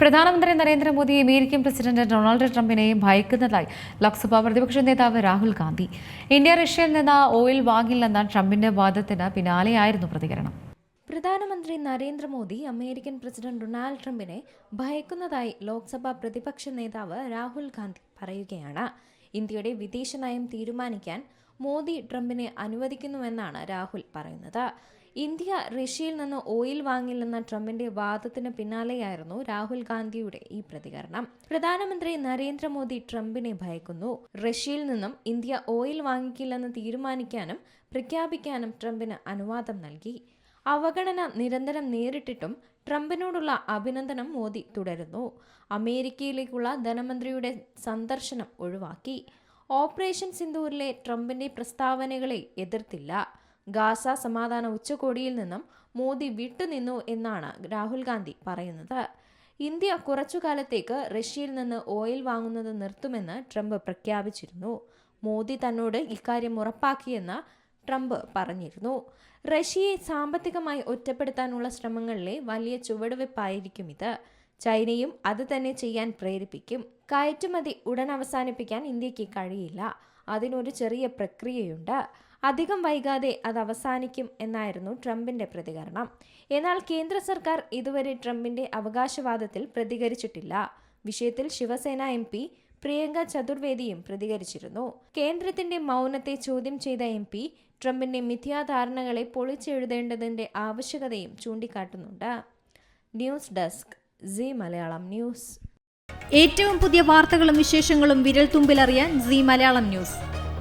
പ്രധാനമന്ത്രി Narendra Modi American president Donald ട്രംപിനെയും ഭയക്കുന്നതായി ലോക്സഭാ പ്രതിപക്ഷ നേതാവ് രാഹുൽ ഗാന്ധി. ഇന്ത്യ റഷ്യയിൽ നിന്ന് ഓയിൽ വാങ്ങില്ലെന്ന ട്രംപിന്റെ വാദത്തിന് പിന്നാലെയായിരുന്നു പ്രതികരണം. പ്രധാനമന്ത്രി നരേന്ദ്രമോദി അമേരിക്കൻ പ്രസിഡന്റ് ഡൊണാൾഡ് ട്രംപിനെ ഭയക്കുന്നതായി ലോക്സഭാ പ്രതിപക്ഷ നേതാവ് രാഹുൽ ഗാന്ധി പറയുകയാണ്. ഇന്ത്യയുടെ വിദേശ നയം തീരുമാനിക്കാൻ മോദി ട്രംപിനെ അനുവദിക്കുന്നുവെന്നാണ് രാഹുൽ പറയുന്നത്. ഇന്ത്യ റഷ്യയിൽ നിന്ന് ഓയിൽ വാങ്ങില്ലെന്ന ട്രംപിന്റെ വാദത്തിന് പിന്നാലെയായിരുന്നു രാഹുൽ ഗാന്ധിയുടെ ഈ പ്രതികരണം. പ്രധാനമന്ത്രി നരേന്ദ്രമോദി ട്രംപിനെ ഭയക്കുന്നു. റഷ്യയിൽ നിന്നും ഇന്ത്യ ഓയിൽ വാങ്ങിക്കില്ലെന്ന് തീരുമാനിക്കാനും പ്രഖ്യാപിക്കാനും ട്രംപിന് അനുവാദം നൽകി. അവഗണന നിരന്തരം നേരിട്ടിട്ടും ട്രംപിനോടുള്ള അഭിനന്ദനം മോദി തുടരുന്നു. അമേരിക്കയിലേക്കുള്ള ധനമന്ത്രിയുടെ സന്ദർശനം ഒഴിവാക്കി. ഓപ്പറേഷൻ സിന്ദൂരിലെ ട്രംപിന്റെ പ്രസ്താവനകളെ എതിർത്തില്ല. ഗാസ സമാധാന ഉച്ചകോടിയിൽ നിന്നും മോദി വിട്ടുനിന്നു എന്നാണ് രാഹുൽ ഗാന്ധി പറയുന്നത്. ഇന്ത്യ കുറച്ചു കുറച്ചുകാലത്തേക്ക് റഷ്യയിൽ നിന്ന് ഓയിൽ വാങ്ങുന്നത് നിർത്തുമെന്ന് ട്രംപ് പ്രഖ്യാപിച്ചിരുന്നു. മോദി തന്നോട് ഇക്കാര്യം ഉറപ്പാക്കിയെന്ന് ട്രംപ് പറഞ്ഞിരുന്നു. റഷ്യയെ സാമ്പത്തികമായി ഒറ്റപ്പെടുത്താനുള്ള ശ്രമങ്ങളിലെ വലിയ ചുവടുവെപ്പായിരിക്കും ഇത്. ചൈനയും അത് തന്നെ ചെയ്യാൻ പ്രേരിപ്പിക്കും. കയറ്റുമതി ഉടൻ അവസാനിപ്പിക്കാൻ ഇന്ത്യയ്ക്ക് കഴിയില്ല. അതിനൊരു ചെറിയ പ്രക്രിയയുണ്ട്. അധികം വൈകാതെ അത് അവസാനിക്കും എന്നായിരുന്നു ട്രംപിന്റെ പ്രതികരണം. എന്നാൽ കേന്ദ്ര സർക്കാർ ഇതുവരെ ട്രംപിന്റെ അവകാശവാദത്തിൽ പ്രതികരിച്ചിട്ടില്ല. വിഷയത്തിൽ ശിവസേന എം പി പ്രിയങ്ക ചതുർവേദിയും പ്രതികരിച്ചിരുന്നു. കേന്ദ്രത്തിന്റെ മൗനത്തെ ചോദ്യം ചെയ്ത എം പി ട്രംപിന്റെ മിഥ്യാധാരണകളെ പൊളിച്ചെഴുതേണ്ടതിന്റെ ആവശ്യകതയും ചൂണ്ടിക്കാട്ടുന്നുണ്ട്. News desk C Malayalam news. ഏറ്റവും പുതിയ വാർത്തകളും വിശേഷങ്ങളും വിരൽ തുമ്പിലറിയാൻ സി മലയാളം ന്യൂസ്.